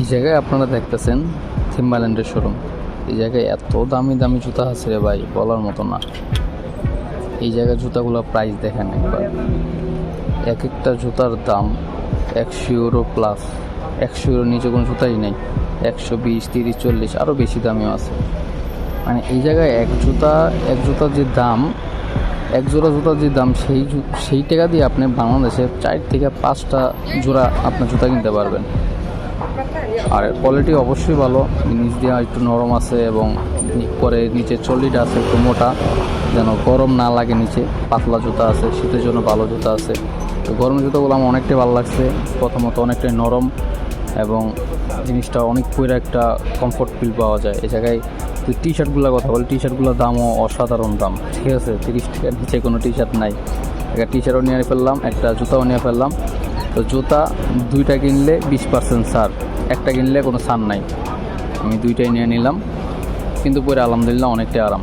এই জায়গায় আপনারা দেখতেছেন থিম্বাল্যান্ডের শোরুম। এই জায়গায় এত দামি দামি জুতা আছে রে ভাই, বলার মতো না। এই জায়গায় জুতাগুলো প্রাইস দেখেন একবার। এক একটা জুতার দাম একশো ইউরো প্লাস একশো ইউরো নিচে কোনো জুতাই নেই। একশো বিশ, তিরিশ, চল্লিশ আরও বেশি দামিও আছে। মানে এই জায়গায় এক জুতা, এক জুতার যে দাম, এক জোড়া জুতার যে দাম, সেই সেই টাকা দিয়ে আপনি বাংলাদেশে চার থেকে পাঁচটা জোড়া আপনার জুতা কিনতে পারবেন। আর কোয়ালিটি অবশ্যই ভালো। নিচ দিয়ে একটু নরম আছে এবং পরে নিচে চল্লিটা আছে একটু মোটা, যেন গরম না লাগে নিচে। পাতলা জুতা আছে, শীতের জন্য ভালো জুতা আছে। তো গরমের জুতাগুলো আমার অনেকটাই ভালো লাগছে। প্রথমত অনেকটাই নরম এবং জিনিসটা অনেক পুরো একটা কমফোর্ট ফিল পাওয়া যায়। এ জায়গায় তুই টি শার্টগুলোর কথা বল টি শার্টগুলোর দামও অসাধারণ দাম। ঠিক আছে? তিরিশ টাকার নিচে কোনো টি শার্ট নাই। একটা টি শার্টও নিয়ে ফেললাম, একটা জুতাও নিয়ে ফেললাম। তো জুতা দুইটা কিনলে বিশ পার্সেন্ট ছাড়। একটা কিনলে কোনো সার নাই। আমি দুইটাই নিয়ে নিলাম। কিন্তু পরে আলহামদুলিল্লাহ অনেকটাই আরাম।